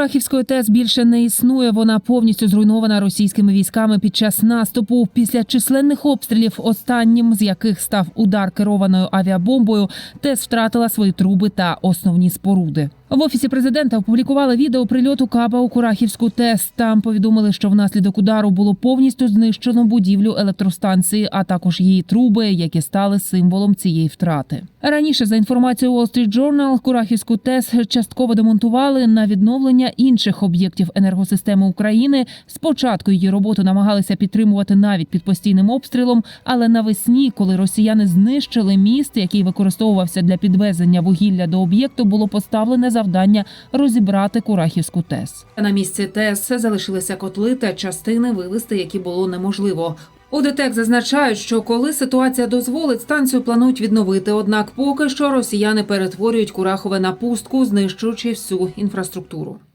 Курахівської ТЕС більше не існує. Вона повністю зруйнована російськими військами під час наступу. Після численних обстрілів, останнім з яких став удар керованою авіабомбою, ТЕС втратила свої труби та основні споруди. В офісі президента опублікували відео прильоту каба у Курахівську ТЕС. Там повідомили, що внаслідок удару було повністю знищено будівлю електростанції, а також її труби, які стали символом цієї втрати. Раніше, за інформацією Wall Street Journal, Курахівську ТЕС частково демонтували на відновлення інших об'єктів енергосистеми України. Спочатку її роботу намагалися підтримувати навіть під постійним обстрілом, але навесні, коли росіяни знищили міст, який використовувався для підвезення вугілля до об'єкту, було поставлене завдання розібрати Курахівську ТЕС. На місці ТЕС залишилися котли та частини вивести, які було неможливо. У ДТЕК зазначають, що коли ситуація дозволить, станцію планують відновити. Однак поки що росіяни перетворюють Курахове на пустку, знищуючи всю інфраструктуру.